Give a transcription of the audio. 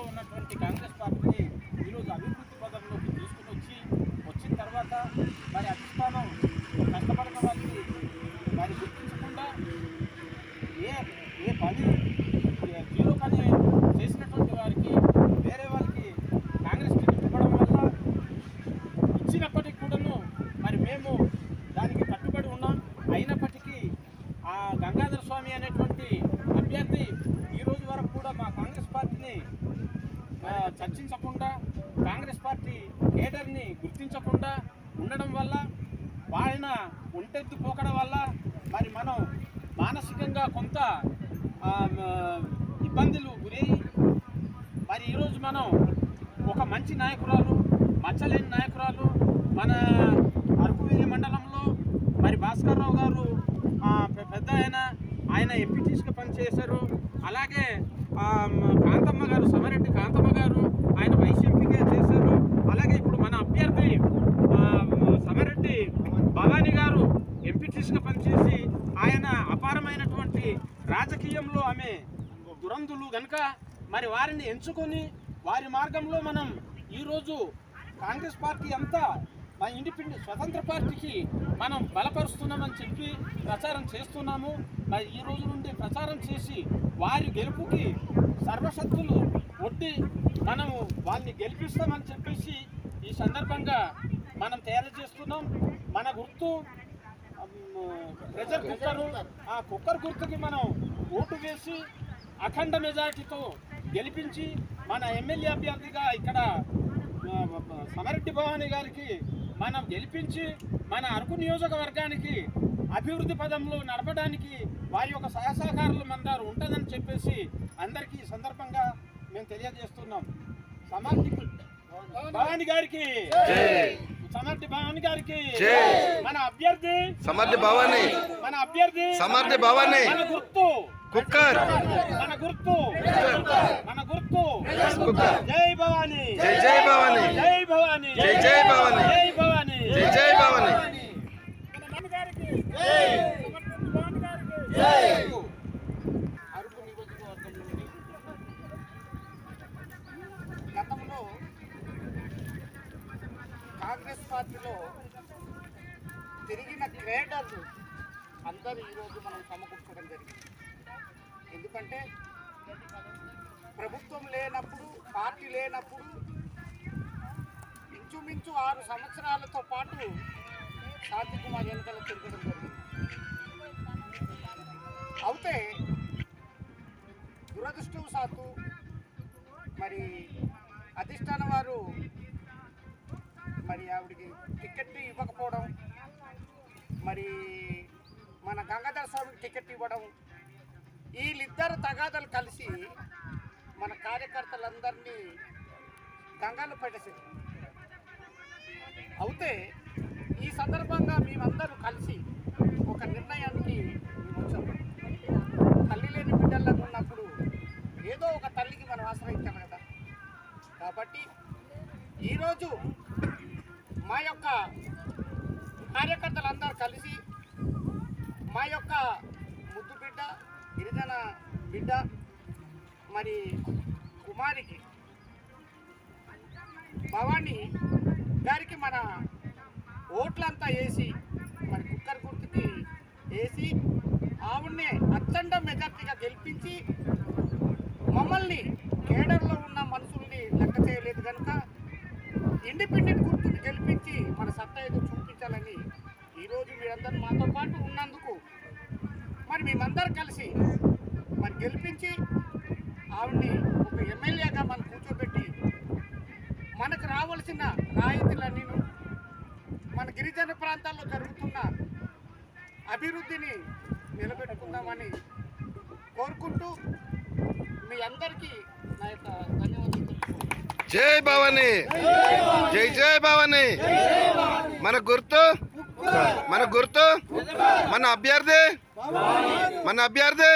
మనం ఉన్నటువంటి కాంగ్రెస్ పార్టీని ఈరోజు అభివృద్ధి పదంలోకి తీసుకుని వచ్చి వచ్చిన తర్వాత మరి అధిష్టానం కష్టపడిన వాళ్ళకి మరి గుర్తించకుండా ఏ ఏ పని ఏ జీరో పని చేసినటువంటి వారికి వేరే వాళ్ళకి కాంగ్రెస్ టికెట్ ఇవ్వడం వల్ల ఇచ్చినప్పటికీ కూడాను మరి మేము దానికి కట్టుబడి ఉన్నాం అయినప్పటికీ ఆ గంగాధర స్వామి అనేటువంటి అభ్యర్థి ఈ రోజు వరకు కూడా మా కాంగ్రెస్ పార్టీని ఆ, చర్చించకుండా కాంగ్రెస్ పార్టీ కేడర్ని గుర్తించకుండా ఉండడం వల్ల ఆయన ఒంటెత్తు పోకడం వల్ల మరి మనం మానసికంగా కొంత ఇబ్బందులు గురయ్యి మరి ఈరోజు మనం ఒక మంచి నాయకురాలు మచ్చలేని నాయకురాలు మన అరకువేలి మండలంలో మరి భాస్కర్రావు గారు పెద్ద ఆయన ఆయన ఎంపీటీస్గా పనిచేశారు. అలాగే కాంతమ్మ గారు సమరెడ్డి కాంతమ్మ గారు ఆయన వైస్ ఎంపీగా చేశారు. అలాగే ఇప్పుడు మన అభ్యర్థి సమరెడ్డి భవానీ గారు ఎంపీటీస్గా పనిచేసి ఆయన అపారమైనటువంటి రాజకీయంలో ఆమె దురందులు గనుక మరి వారిని ఎంచుకొని వారి మార్గంలో మనం ఈరోజు కాంగ్రెస్ పార్టీ అంతా మా ఇండిపెండెంట్ స్వతంత్ర పార్టీకి మనం బలపరుస్తున్నామని చెప్పి ప్రచారం చేస్తున్నాము. మరి ఈ రోజు నుండి ప్రచారం చేసి వారి గెలుపుకి సర్వశక్తులు ఒడ్డి మనము వాళ్ళని గెలిపిస్తామని చెప్పేసి ఈ సందర్భంగా మనం తయారు చేస్తున్నాం. మన గుర్తు ప్రెజర్ కుక్కరు ఆ కుక్కర్ గుర్తుకి మనం ఓటు వేసి అఖండ మెజారిటీతో గెలిపించి మన ఎమ్మెల్యే అభ్యర్థిగా ఇక్కడ సమరెడ్డి భవాని గారికి మనం గెలిపించి మన అరకు నియోజకవర్గానికి అభివృద్ధి పదంలో నడపడానికి వారి యొక్క సహాయ సహకారాలు మన దగ్గర ఉంటుందని చెప్పేసి అందరికీ ఈ సందర్భంగా మేము తెలియజేస్తున్నాం. సమర్థి భవాని గారికి. సమర్థి భవాని గారికి. జై. మన అభ్యర్థి. సమర్థ భవాని. మన అభ్యర్థి. సమర్థ భవాని. మన గుర్తు. కుక్కర్. మన గుర్తు. మన గుర్తు. జై భవాని. జై జై భవాని. జై భవాని జై జై భవాని మన నాన్నగారికి జై భవాని గారికి జై అరకు నియోజకవర్గం గతంలో కాంగ్రెస్ పార్టీలో తిరిగిన క్రేడర్లు అందరూ ఈరోజు మనం సమకూర్చడం జరిగింది. ఎందుకంటే ప్రభుత్వం లేనప్పుడు పార్టీ లేనప్పుడు ఇంచుమించు ఆరు సంవత్సరాలతో పాటు శాంతికుమార్ కుమార్ ఎన్నికల తిరగడం జరిగింది. అయితే దురదృష్టవశాత్తు మరి అధిష్టానం వారు మరి ఆవిడకి టికెట్ ఇవ్వకపోవడం మరి మన గంగాధర స్వామికి టికెట్ ఇవ్వడం వీళ్ళిద్దరు తగాదలు కలిసి మన కార్యకర్తలందరినీ గంగాలో పెట్టేసారు అయితే ఈ సందర్భంగా మేమందరూ కలిసి ఒక నిర్ణయానికి వచ్చాము తల్లి లేని బిడ్డలకు ఉన్నప్పుడు ఏదో ఒక తల్లికి మనం ఆశ్రయించాం కదా. కాబట్టి ఈరోజు మా యొక్క కార్యకర్తలందరూ కలిసి మా యొక్క ముద్దు బిడ్డ గిరిజన బిడ్డ మరి కుమారికి భవాని గారికి మన ఓట్లంతా వేసి మరి కుక్కర్ గుర్తుకి వేసి ఆవిడ్ని అత్యంత మెజార్టీగా గెలిపించి మమ్మల్ని కేడర్లో ఉన్న మనుషుల్ని లెక్క చేయలేదు కనుక ఇండిపెండెంట్ గుర్తుని గెలిపించి మన సత్తా ఏదో చూపించాలని ఈరోజు మీరందరూ మాతో పాటు ఉన్నందుకు మరి మేమందరం కలిసి మరి గెలిపించి ఆవిడ్ని ఒక ఎమ్మెల్యేగా మనం కూర్చోబెట్టి మనకు రావాల్సిన రాయితీలన్నీ మన గిరిజన ప్రాంతాల్లో జరుగుతున్న అభివృద్ధిని నిలబెట్టుకుందామని కోరుకుంటూ మీ అందరికీ నా యొక్క ధన్యవాదాలు జై భవాని. జై జై భవాని. మన గుర్తు? మన గుర్తు? మన అభ్యర్థి? మన అభ్యర్థి?